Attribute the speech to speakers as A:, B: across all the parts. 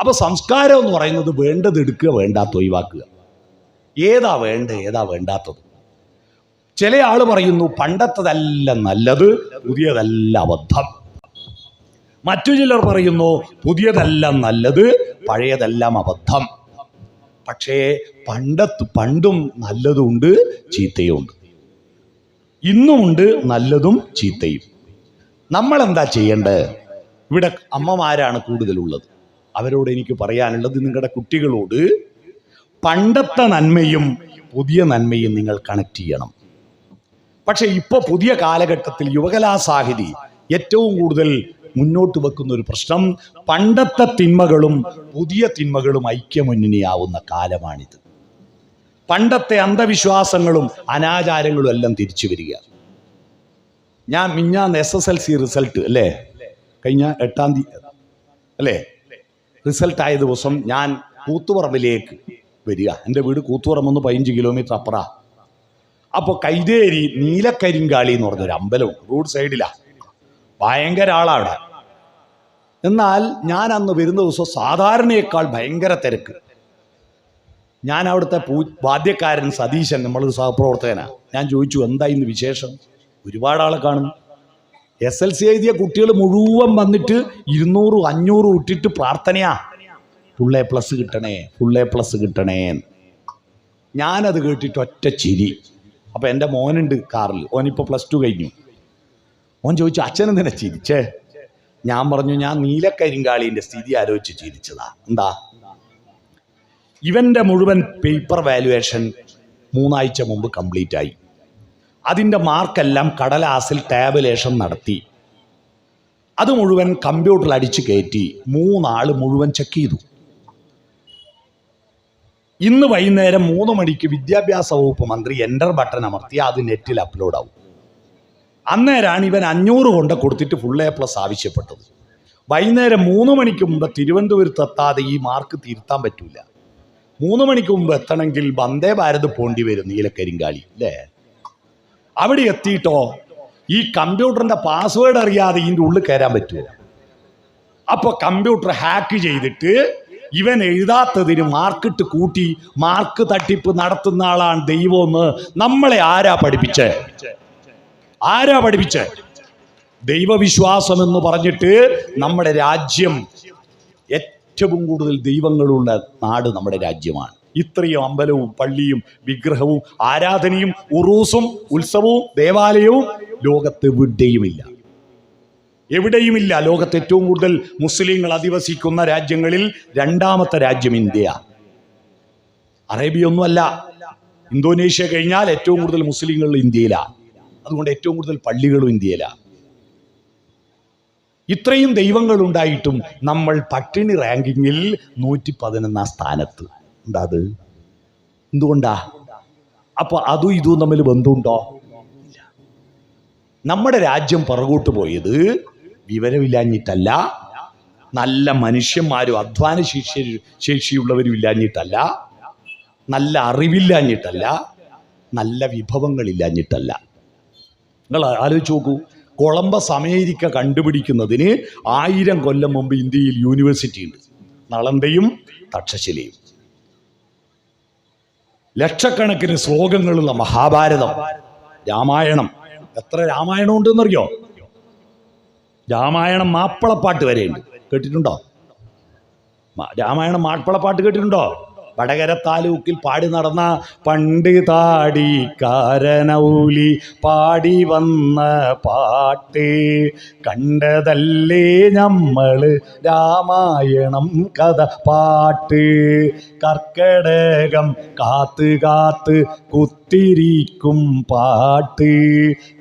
A: അപ്പൊ സംസ്കാരം എന്ന് പറയുന്നത് വേണ്ടത് എടുക്കുക വേണ്ടാത്ത ഒഴിവാക്കുക. ഏതാ വേണ്ട ഏതാ വേണ്ടാത്തത്? ചില ആൾ പറയുന്നു പണ്ടത്തതല്ല നല്ലത് പുതിയതല്ല അബദ്ധം. മറ്റു ചിലർ പറയുന്നു പുതിയതല്ല നല്ലത് പഴയതെല്ലാം അബദ്ധം. പക്ഷേ പണ്ടത്ത് പണ്ടും നല്ലതുണ്ട് ചീത്തയുണ്ട് ഇന്നുമുണ്ട് നല്ലതും ചീത്തയും. നമ്മൾ എന്താ ചെയ്യേണ്ടത്? ഇവിടെ അമ്മമാരാണ് കൂടുതലുള്ളത്. അവരോട് എനിക്ക് പറയാനുള്ളത് നിങ്ങളുടെ കുട്ടികളോട് പണ്ടത്തെ നന്മയും പുതിയ നന്മയും നിങ്ങൾ കണക്ട് ചെയ്യണം. പക്ഷെ ഇപ്പൊ പുതിയ കാലഘട്ടത്തിൽ യുവകലാസാഹിതി ഏറ്റവും കൂടുതൽ മുന്നോട്ട് വെക്കുന്ന ഒരു പ്രശ്നം പണ്ടത്തെ തിന്മകളും പുതിയ തിന്മകളും ഐക്യമുന്നണിയാവുന്ന കാലമാണിത്. പണ്ടത്തെ അന്ധവിശ്വാസങ്ങളും അനാചാരങ്ങളും എല്ലാം തിരിച്ചു വരിക. ഞാൻ മിഞ്ഞാന്ന് S S L C result അല്ലേ? കഴിഞ്ഞ എട്ടാം തീയതി അല്ലേ? റിസൾട്ട് ആയ ദിവസം ഞാൻ കൂത്തുപറമ്പിലേക്ക് വരിക. എന്റെ വീട് കൂത്തുപറമ്പ് പതിനഞ്ച് കിലോമീറ്റർ അപ്പുറ. അപ്പോൾ കൈതേരി നീലക്കരിങ്കാളി എന്ന് പറഞ്ഞൊരു അമ്പലവും റോഡ് സൈഡിലാണ് ഭയങ്കര ആളാണ് എന്നാൽ ഞാൻ അന്ന് വരുന്ന ദിവസം സാധാരണയേക്കാൾ ഭയങ്കര തിരക്ക്. ഞാൻ അവിടുത്തെ പൂ വാദ്യക്കാരൻ സതീശൻ നമ്മളൊരു സഹപ്രവർത്തകനാണ് ഞാൻ ചോദിച്ചു എന്താ ഇന്ന് വിശേഷം? ഒരുപാട് ആളെ കാണും എസ് എൽ സി എഴുതിയ കുട്ടികൾ മുഴുവൻ വന്നിട്ട് ഇരുന്നൂറും അഞ്ഞൂറും ഇട്ടിട്ട് പ്രാർത്ഥനയാ. ഫുൾ എ പ്ലസ് കിട്ടണേ ഫുൾ എ പ്ലസ് കിട്ടണേ. ഞാനത് കേട്ടിട്ട് ഒറ്റ ചിരി. അപ്പം എന്റെ മോനുണ്ട് കാറിൽ ഓനിപ്പോൾ പ്ലസ് ടു കഴിഞ്ഞു. ഓൻ ചോദിച്ചു അച്ഛനും തന്നെ ചിരിച്ചേ? ഞാൻ പറഞ്ഞു ഞാൻ നീലക്കരിങ്കാളിന്റെ സ്ഥിതി ആലോചിച്ച് ചിരിച്ചതാ. എന്താ? ഇവന്റെ മുഴുവൻ പേപ്പർ വാലുവേഷൻ മൂന്നാഴ്ച മുമ്പ് കംപ്ലീറ്റ് ആയി. അതിന്റെ മാർക്കെല്ലാം കടലാസിൽ ടാബുലേഷൻ നടത്തി. അത് മുഴുവൻ കമ്പ്യൂട്ടറിൽ അടിച്ച് കയറ്റി മൂന്നാൾ മുഴുവൻ ചെക്ക് ചെയ്തു. ഇന്ന് വൈകുന്നേരം മൂന്ന് മണിക്ക് വിദ്യാഭ്യാസ വകുപ്പ് മന്ത്രി എന്റർ ബട്ടൺ അമർത്തി അത് നെറ്റിൽ അപ്ലോഡ് ആവും. അന്നേരമാണ് ഇവൻ അഞ്ഞൂറ് കൊണ്ട് കൊടുത്തിട്ട് ഫുൾ എ പ്ലസ് ആവശ്യപ്പെട്ടത്. വൈകുന്നേരം മൂന്ന് മണിക്ക് മുമ്പ് തിരുവനന്തപുരത്ത് എത്താതെ ഈ മാർക്ക് തിരുത്താൻ പറ്റൂല. മൂന്ന് മണിക്ക് മുമ്പ് എത്തണമെങ്കിൽ വന്ദേ ഭാരത് പോണ്ടി വരും നീലക്കരിങ്കാളി അല്ലേ? അവിടെ എത്തിയിട്ടോ? ഈ കമ്പ്യൂട്ടറിന്റെ പാസ്വേഡ് അറിയാതെ ഇതിന്റെ ഉള്ളിൽ കയറാൻ പറ്റില്ല അപ്പോൾ കമ്പ്യൂട്ടർ ഹാക്ക് ചെയ്തിട്ട് ഇവൻ എഴുതാത്തതിന് മാർക്കിട്ട് കൂട്ടി മാർക്ക് തട്ടിപ്പ് നടത്തുന്ന ആളാണ് ദൈവമെന്ന് നമ്മളെ ആരാ പഠിപ്പിച്ചേ? ആരാ പഠിപ്പിച്ചേ? ദൈവവിശ്വാസം എന്ന് പറഞ്ഞിട്ട് നമ്മുടെ രാജ്യം ഏറ്റവും കൂടുതൽ ദൈവങ്ങളുള്ള നാട് നമ്മുടെ രാജ്യമാണ്. ഇത്രയും അമ്പലവും പള്ളിയും വിഗ്രഹവും ആരാധനയും ഉറൂസും ഉത്സവവും ദേവാലയവും ലോകത്ത് എവിടെയുമില്ല. എവിടെയുമില്ല ലോകത്ത് ഏറ്റവും കൂടുതൽ മുസ്ലിങ്ങൾ അധിവസിക്കുന്ന രാജ്യങ്ങളിൽ രണ്ടാമത്തെ രാജ്യം ഇന്ത്യ. അറേബ്യ ഒന്നുമല്ല ഇന്തോനേഷ്യ കഴിഞ്ഞാൽ ഏറ്റവും കൂടുതൽ മുസ്ലിങ്ങൾ ഇന്ത്യയിലാണ് അതുകൊണ്ട് ഏറ്റവും കൂടുതൽ പള്ളികളും ഇന്ത്യയിലാണ് ഇത്രയും ദൈവങ്ങൾ ഉണ്ടായിട്ടും നമ്മൾ പട്ടിണി റാങ്കിങ്ങിൽ നൂറ്റി പതിനൊന്നാം സ്ഥാനത്ത്. എന്താ അത് എന്തുകൊണ്ടാ? അപ്പൊ അതും ഇതും തമ്മിൽ ബന്ധമുണ്ടോ? ഇല്ല. നമ്മുടെ രാജ്യം പുറകോട്ട് പോയത് വിവരമില്ലാഞ്ഞിട്ടല്ല. നല്ല മനുഷ്യന്മാരും അധ്വാന ശേഷി ശേഷിയുള്ളവരും ഇല്ലാഞ്ഞിട്ടല്ല. നല്ല അറിവില്ലാഞ്ഞിട്ടല്ല. നല്ല വിഭവങ്ങളില്ലാഞ്ഞിട്ടല്ല. നിങ്ങൾ ആലോചിച്ച് നോക്കൂ. കൊളംബസ് അമേരിക്ക കണ്ടുപിടിക്കുന്നതിന് ആയിരം കൊല്ലം മുമ്പ് ഇന്ത്യയിൽ യൂണിവേഴ്സിറ്റി ഉണ്ട് നളന്തയും തക്ഷശിലയും. ലക്ഷക്കണക്കിന് ശ്ലോകങ്ങളുള്ള മഹാഭാരതം. രാമായണം. എത്ര രാമായണം ഉണ്ടെന്നറിയോ? രാമായണം മാപ്പിളപ്പാട്ട് വരെയുണ്ട്. കേട്ടിട്ടുണ്ടോ? രാമായണം മാപ്പിളപ്പാട്ട് കേട്ടിട്ടുണ്ടോ? വടകര താലൂക്കിൽ പാടി നടന്ന പണ്ട് താടിക്കാരനൗലി പാടി വന്ന പാട്ട് കണ്ടതല്ലേ നമ്മൾ രാമായണം കഥ പാട്ട്. കർക്കടകം കാത്ത് കാത്ത് കുത്തിരിക്കും പാട്ട്.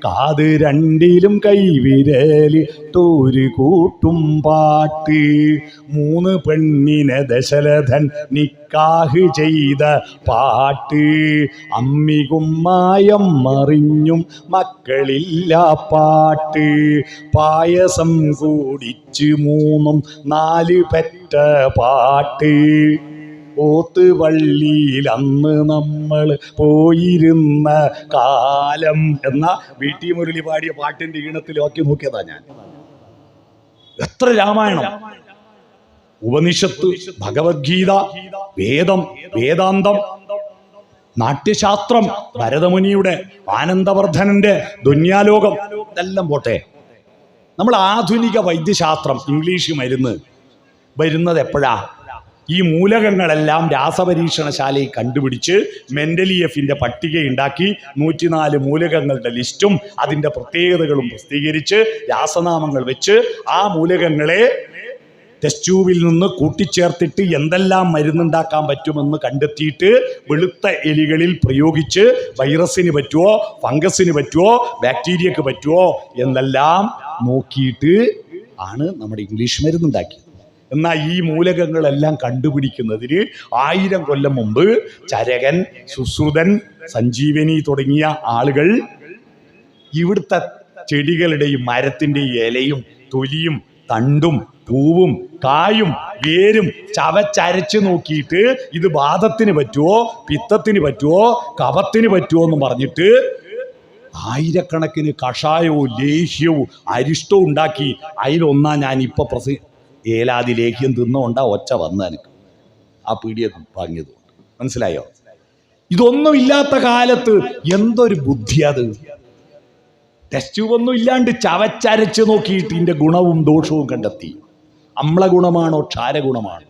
A: കാത് രണ്ടിലും കൈവിരലി തോരു കൂട്ടും പാട്ട്. മൂന്ന് പെണ്ണിനെ ദശരഥൻ നിക്കാഹ് ചെയ്ത പാട്ട് അമ്മികുമ്മായം മറിഞ്ഞും മക്കളില്ല പാട്ട്. പായസം കൂടിച്ച് മൂന്നും നാല് പെറ്റ പാട്ട്. ഓത്ത് വള്ളിയിൽ അന്ന് നമ്മൾ പോയിരുന്ന കാലം എന്ന വി ടി മുരളി പാടിയ പാട്ടിന്റെ ഈണത്തിലൊക്കെ നോക്കിയതാ ഞാൻ. എത്ര രാമായണം. ഉപനിഷത്ത് ഭഗവത്ഗീത വേദം വേദാന്തം നാട്യശാസ്ത്രം ഭരതമുനിയുടെ ആനന്ദവർദ്ധനന്റെ ദുന്യാലോകം ഇതെല്ലാം പോട്ടെ. നമ്മൾ ആധുനിക വൈദ്യശാസ്ത്രം ഇംഗ്ലീഷ് മരുന്ന് വരുന്നത് എപ്പോഴാ? ഈ മൂലകങ്ങളെല്ലാം രാസപരീക്ഷണശാലയിൽ കണ്ടുപിടിച്ച് മെന്റലി എഫിന്റെ പട്ടിക ഉണ്ടാക്കി നൂറ്റിനാല് മൂലകങ്ങളുടെ ലിസ്റ്റും അതിന്റെ പ്രത്യേകതകളും പ്രസിദ്ധീകരിച്ച് രാസനാമങ്ങൾ വെച്ച് ആ മൂലകങ്ങളെ ടെസ്റ്റ് ട്യൂബിൽ നിന്ന് കൂട്ടിച്ചേർത്തിട്ട് എന്തെല്ലാം മരുന്നുണ്ടാക്കാൻ പറ്റുമെന്ന് കണ്ടെത്തിയിട്ട് വെളുത്ത എലികളിൽ പ്രയോഗിച്ച് വൈറസിന് പറ്റുമോ ഫംഗസിന് പറ്റുമോ ബാക്ടീരിയക്ക് പറ്റുമോ എന്നെല്ലാം നോക്കിയിട്ട് ആണ് നമ്മുടെ ഇംഗ്ലീഷ് മരുന്നുണ്ടാക്കിയത്. എന്നാൽ ഈ മൂലകങ്ങളെല്ലാം കണ്ടുപിടിക്കുന്നതിന് ആയിരം കൊല്ലം മുമ്പ് ചരകൻ സുശ്രുതൻ സഞ്ജീവനി തുടങ്ങിയ ആളുകൾ ഇവിടുത്തെ ചെടികളുടെയും മരത്തിന്റെയും ഇലയും തൊലിയും തണ്ടും പൂവും കായും വേരും ചവച്ചരച്ച് നോക്കിയിട്ട് ഇത് വാദത്തിന് പറ്റുമോ പിത്തത്തിന് പറ്റുമോ കവത്തിന് പറ്റുമോ എന്ന് പറഞ്ഞിട്ട് ആയിരക്കണക്കിന് കഷായവും ലേഹ്യവും അരിഷ്ടവും ഉണ്ടാക്കി. അതിലൊന്നാ ഞാൻ ഇപ്പൊ പ്രസ ഏലാതി ലേഹ്യം തിന്നുകൊണ്ടാ ഒച്ച വന്ന എനിക്ക്. ആ പീടിയെ വാങ്ങിയത് മനസ്സിലായോ? ഇതൊന്നും ഇല്ലാത്ത കാലത്ത് എന്തൊരു ബുദ്ധി അത്? ടെസ്റ്റ് ഒന്നും ഇല്ലാണ്ട് ചവച്ചരച്ച് നോക്കിയിട്ട് ഇതിന്റെ ഗുണവും ദോഷവും കണ്ടെത്തി. അമ്ലഗുണമാണോ ക്ഷാരഗുണമാണോ?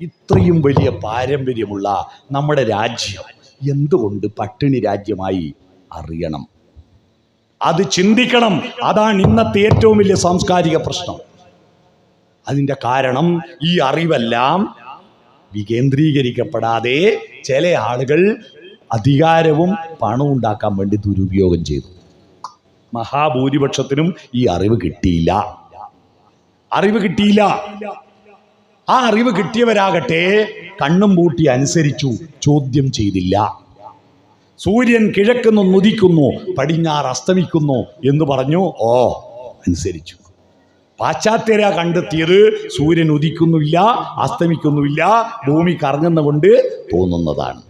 A: ഇത്രയും വലിയ പാരമ്പര്യമുള്ള നമ്മുടെ രാജ്യം എന്തുകൊണ്ട് പട്ടിണി രാജ്യമായി അറിയണം? അത് ചിന്തിക്കണം. അതാണ് ഇന്നത്തെ ഏറ്റവും വലിയ സാംസ്കാരിക പ്രശ്നം. അതിന്റെ കാരണം ഈ അറിവെല്ലാം വികേന്ദ്രീകരിക്കപ്പെടാതെ ചില ആളുകൾ അധികാരവും പണവും ഉണ്ടാക്കാൻ വേണ്ടി ദുരുപയോഗം ചെയ്തു. മഹാഭൂരിപക്ഷത്തിനും ഈ അറിവ് കിട്ടിയില്ല. അറിവ് കിട്ടിയില്ല. ആ അറിവ് കിട്ടിയവരാകട്ടെ കണ്ണും പൂട്ടി അനുസരിച്ചു ചോദ്യം ചെയ്തില്ല. സൂര്യൻ കിഴക്കുന്നു നുദിക്കുന്നു പടിഞ്ഞാറ് അസ്തമിക്കുന്നു എന്ന് പറഞ്ഞു. ഓ അനുസരിച്ചു. പാശ്ചാത്യര കണ്ടെത്തിയത് സൂര്യൻ ഉദിക്കുന്നുമില്ല അസ്തമിക്കുന്നുമില്ല ഭൂമി കറങ്ങുന്നതുകൊണ്ട് തോന്നുന്നതാണ്.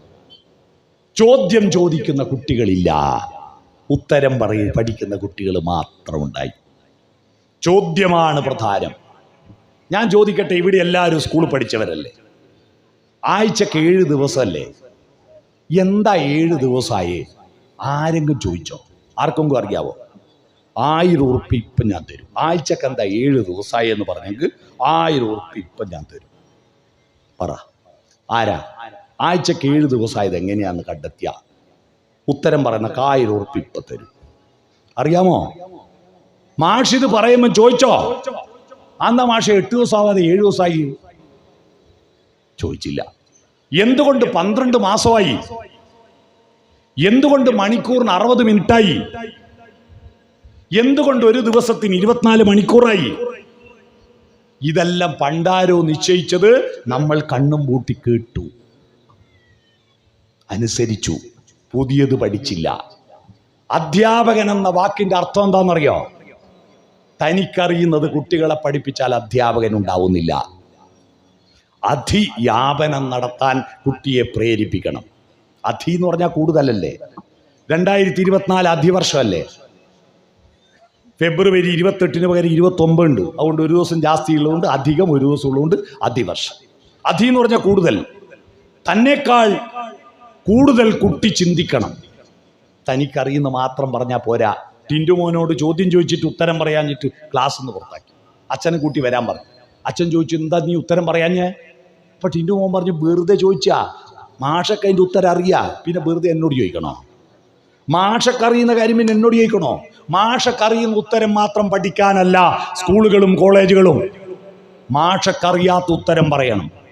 A: ചോദ്യം ചോദിക്കുന്ന കുട്ടികളില്ല. ഉത്തരം പറയ പഠിക്കുന്ന കുട്ടികൾ മാത്രമുണ്ടായി. ചോദ്യമാണ് പ്രധാനം. ഞാൻ ചോദിക്കട്ടെ ഇവിടെ എല്ലാവരും സ്കൂൾ പഠിച്ചവരല്ലേ? ആഴ്ചക്ക് ഏഴ് ദിവസമല്ലേ എന്താ ഏഴ് ദിവസമായേ ആരെങ്കിലും ചോദിച്ചോ? ആർക്കെങ്കിലും അറിയാവോ? ആയിരം ഉറുപ്പ് ഇപ്പം ഞാൻ തരും. ആഴ്ചക്ക് എന്താ ഏഴ് ദിവസമായി എന്ന് പറഞ്ഞെങ്കിൽ ആയിരം ഉറുപ്പ് ഇപ്പം ഞാൻ തരും. പറ. ആരാ? ആഴ്ചക്ക് ഏഴ് ദിവസമായത് എങ്ങനെയാന്ന് കണ്ടെത്തിയ? ഉത്തരം പറയുന്ന കായിരം ഉറുപ്പ് ഇപ്പം തരും. അറിയാമോ? മാഷ് ഇത് പറയുമ്പോൾ ചോദിച്ചോ? അന്ന മാഷ എട്ട് ദിവസമാവാതെ ഏഴ് ദിവസമായി? ചോദിച്ചില്ല. എന്തുകൊണ്ട് പന്ത്രണ്ട് മാസമായി? എന്തുകൊണ്ട് മണിക്കൂറിന് അറുപത് മിനിറ്റായി? എന്തുകൊണ്ട് ഒരു ദിവസത്തിന് ഇരുപത്തിനാല് മണിക്കൂറായി? ഇതെല്ലാം പണ്ടാരോ നിശ്ചയിച്ചത് നമ്മൾ കണ്ണും പൂട്ടി കേട്ടു. അനുസരിച്ചു. പുതിയത് പഠിച്ചില്ല. അധ്യാപകൻ എന്ന വാക്കിന്റെ അർത്ഥം എന്താണെന്നറിയോ? തനിക്കറിയുന്നത് കുട്ടികളെ പഠിപ്പിച്ചാൽ അധ്യാപകൻ ഉണ്ടാവുന്നില്ല. അധിയാപനം നടത്താൻ കുട്ടിയെ പ്രേരിപ്പിക്കണം. അധി എന്ന് പറഞ്ഞാൽ കൂടുതലല്ലേ? രണ്ടായിരത്തി ഇരുപത്തിനാല് അധിവർഷമല്ലേ? ഫെബ്രുവരി ഇരുപത്തെട്ടിന് പകരം ഇരുപത്തൊമ്പത് ഉണ്ട്. അതുകൊണ്ട് ഒരു ദിവസം ജാസ്തി ഉള്ളതുകൊണ്ട് അധികം ഒരു ദിവസം ഉള്ളതുകൊണ്ട് അധിവർഷം. അധി എന്ന് പറഞ്ഞാൽ കൂടുതൽ. തന്നെക്കാൾ കൂടുതൽ കുട്ടി ചിന്തിക്കണം. തനിക്കറിയുന്ന മാത്രം പറഞ്ഞാൽ പോരാ. ടിന്റു മോനോട് ചോദ്യം ചോദിച്ചിട്ട് ഉത്തരം പറയാഞ്ഞിട്ട് ക്ലാസ് നിന്ന് പുറത്താക്കി. അച്ഛനെ കൂട്ടി വരാൻ പറഞ്ഞു. അച്ഛൻ ചോദിച്ചു എന്താ നീ ഉത്തരം പറയാഞ്ഞേ? അപ്പൊ ടിന്റു മോൻ പറഞ്ഞു വെറുതെ ചോദിച്ചാ. മാഷൊക്കെ അതിന്റെ ഉത്തരം അറിയാ. പിന്നെ വെറുതെ എന്നോട് ചോദിക്കണോ? മാഷക്കറിയുന്ന കാര്യം പിന്നെ എന്നോട് ചോദിക്കണോ? മാഷക്കറിയുന്ന ഉത്തരം മാത്രം പഠിക്കാനല്ല സ്കൂളുകളും കോളേജുകളും. മാഷക്കറിയാത്ത ഉത്തരം പറയണം.